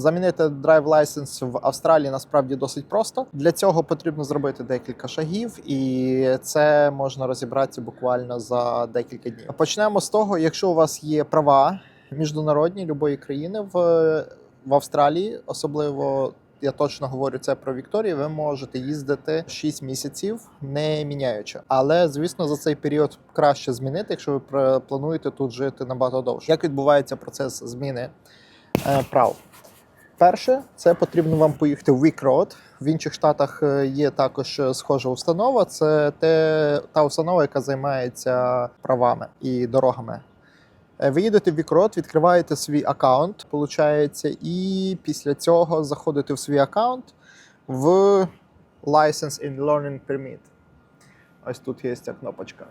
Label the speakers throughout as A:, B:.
A: Замінити драйв лайсенс в Австралії насправді досить просто. Для цього потрібно зробити декілька шагів, і це можна розібратися буквально за декілька днів. Почнемо з того, якщо у вас є права міжнародні любої країни в, в Австралії, особливо. Я точно говорю це про Вікторію. Ви можете їздити 6 місяців, не міняючи. Але звісно, за цей період краще змінити, якщо ви плануєте тут жити набагато довше. Як відбувається процес зміни е, прав? Перше, це потрібно вам поїхати в Week Road. В інших штатах е, є також е, схожа установа. Це те, та установа, яка займається правами і дорогами. Е, Ви їдете в Road, відкриваєте свій аккаунт, получається, і після цього заходите в свій аккаунт в License in Learning Permit. Ось тут є ця кнопочка.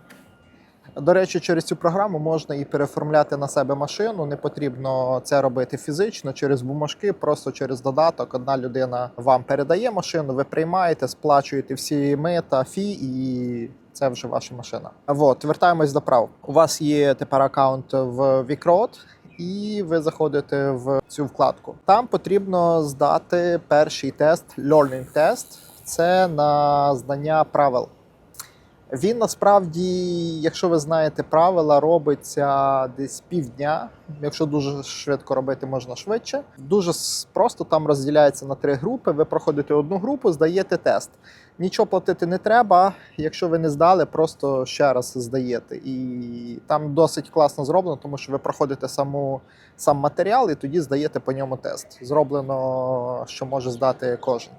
A: До речі, через цю програму можна і переоформляти на себе машину. Не потрібно це робити фізично через бумажки, просто через додаток. Одна людина вам передає машину, ви приймаєте, сплачуєте всі мита, фі, і це вже ваша машина. От, вертаємось до прав. У вас є тепер аккаунт в Вікрот. І ви заходите в цю вкладку. Там потрібно здати перший тест, learning тест. Це на знання правил. Він насправді, якщо ви знаєте правила, робиться десь півдня. Якщо дуже швидко робити, можна швидше. Дуже просто там розділяється на три групи. Ви проходите одну групу, здаєте тест. Нічого платити не треба. Якщо ви не здали, просто ще раз здаєте. І там досить класно зроблено, тому що ви проходите саму сам матеріал і тоді здаєте по ньому тест. Зроблено, що може здати кожен.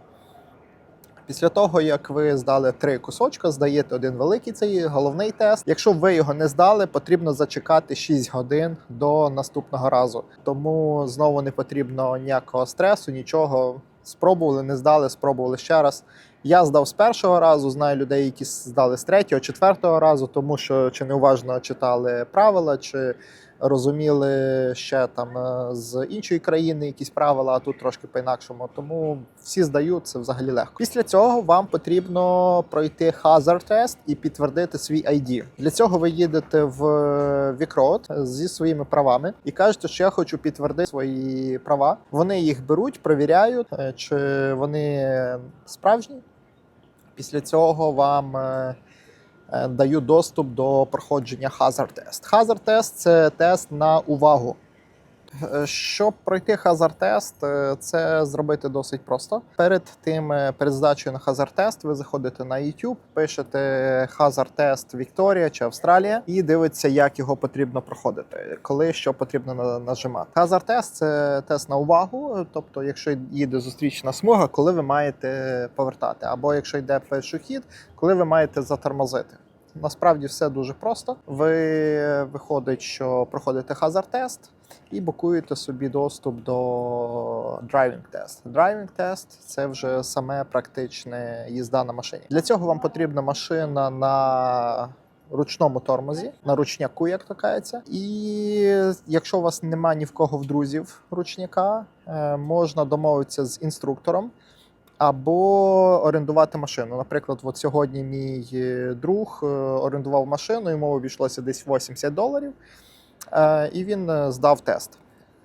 A: Після того, як ви здали три кусочка, здаєте один великий цей головний тест. Якщо ви його не здали, потрібно зачекати 6 годин до наступного разу. Тому знову не потрібно ніякого стресу, нічого. Спробували, не здали, спробували ще раз. Я здав з першого разу, знаю людей, які здали з третього, четвертого разу, тому що чи неуважно читали правила, чи розуміли ще там е, з іншої країни якісь правила, а тут трошки по-інакшому. Тому всі здають це взагалі легко. Після цього вам потрібно пройти hazard тест і підтвердити свій ID. Для цього ви їдете в Вікрот зі своїми правами і кажете, що я хочу підтвердити свої права. Вони їх беруть, перевіряють, е, чи вони справжні. Після цього вам е, е, доступ до проходження Hazard тест. Hazard тест це тест на увагу. Е, Щоб пройти Hazard тест, е, це зробити досить просто. Перед тим, е, перед здачею на Hazard тест, ви заходите на YouTube, пишете Hazard тест Вікторія чи Австралія і дивиться, як його потрібно проходити, коли що потрібно на- нажимати. Hazard тест це тест на увагу, тобто, якщо їде зустрічна смуга, коли ви маєте повертати, або якщо йде пешохід, коли ви маєте затормозити. Насправді все дуже просто. Ви виходить, що проходите hazard тест і букуєте собі доступ до driving тест. Driving тест це вже саме практичне їзда на машині. Для цього вам потрібна машина на ручному тормозі, на ручняку, як то кажеться. І якщо у вас немає ні в кого в друзів ручняка, е, можна домовитися з інструктором або орендувати машину. Наприклад, от сьогодні мій е, друг е, орендував машину, йому обійшлося десь 80 доларів, е, і він здав тест.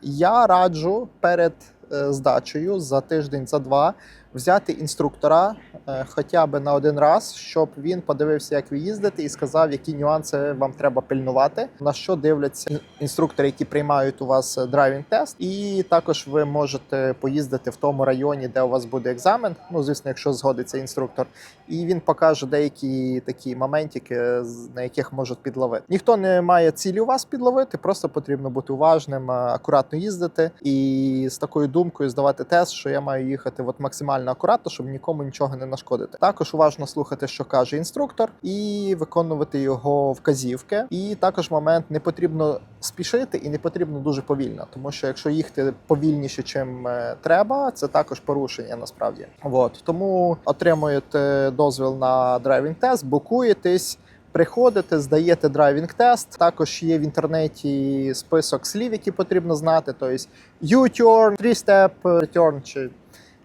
A: Я раджу перед здачею за тиждень, за два взяти інструктора е, хоча б на один раз, щоб він подивився, як ви їздите, і сказав, які нюанси вам треба пильнувати, на що дивляться інструктори, які приймають у вас драйвінг тест. І також ви можете поїздити в тому районі, де у вас буде екзамен. Ну, звісно, якщо згодиться інструктор, і він покаже деякі такі моментики, на яких можуть підловити. Ніхто не має цілі у вас підловити, просто потрібно бути уважним, акуратно їздити і з такою думкою здавати тест, що я маю їхати от максимально акуратно, щоб нікому нічого не нашкодити. Також уважно слухати, що каже інструктор, і виконувати його вказівки. І також момент не потрібно спішити і не потрібно дуже повільно, тому що якщо їхати повільніше, чим е, треба, це також порушення насправді. От тому отримуєте дозвіл на драйвінг тест, букуєтесь. Приходите, здаєте драйвінг тест. Також є в інтернеті список слів, які потрібно знати. Тобто U-turn, three-step return, чи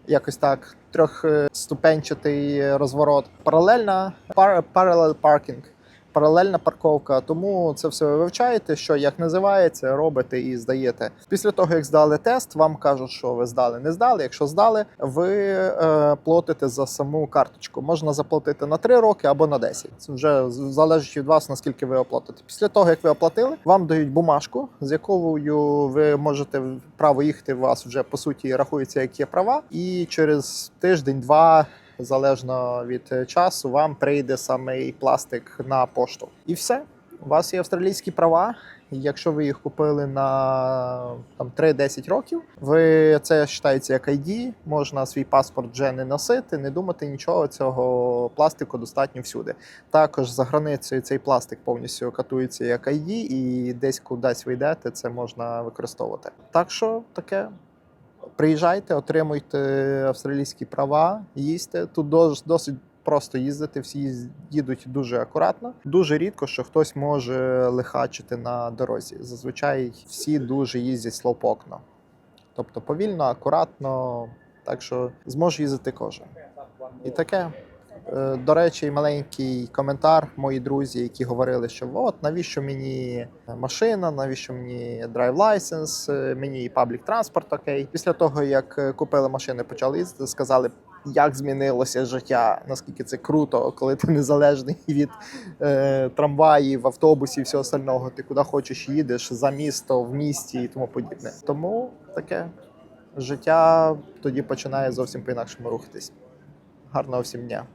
A: якось так, трьохступенчатий розворот. Паралельна пар parallel parking. Паралельна парковка. Тому це все ви вивчаєте, що як називається, робите і здаєте. Після того, як здали тест, вам кажуть, що ви здали, не здали. Якщо здали, ви е, платите за саму карточку. Можна заплатити на 3 роки або на 10. Це вже залежить від вас, наскільки ви оплатите. Після того, як ви оплатили, вам дають бумажку, з якою ви можете право їхати. У вас вже по суті рахується, як є права, і через тиждень-два. Залежно від е, часу, вам прийде самий пластик на пошту. І все. У вас є австралійські права. Якщо ви їх купили на там 3-10 років, ви це вважається як ID, можна свій паспорт вже не носити, не думати нічого. Цього пластику достатньо всюди. Також за границею цей пластик повністю катується як ID, і десь кудись ви йдете, це можна використовувати. Так що таке. Приїжджайте, отримуйте австралійські права, їсти. Тут досить просто їздити, всі їдуть дуже акуратно. Дуже рідко, що хтось може лихачити на дорозі. Зазвичай всі дуже їздять слопокно. Тобто повільно, акуратно, так що зможе їздити кожен. І таке. Е, До речі, маленький коментар, мої друзі, які говорили, що от навіщо мені машина, навіщо мені драйв лайсенс, е, мені і паблік транспорт окей. Після того, як е, купили машини, почали їздити, сказали, як змінилося життя, наскільки це круто, коли ти незалежний від е, трамваїв, автобусів, всього остального. Ти куди хочеш їдеш за місто, в місті і тому подібне. Тому таке життя тоді починає зовсім по-інакшому рухатись. Гарного всім дня!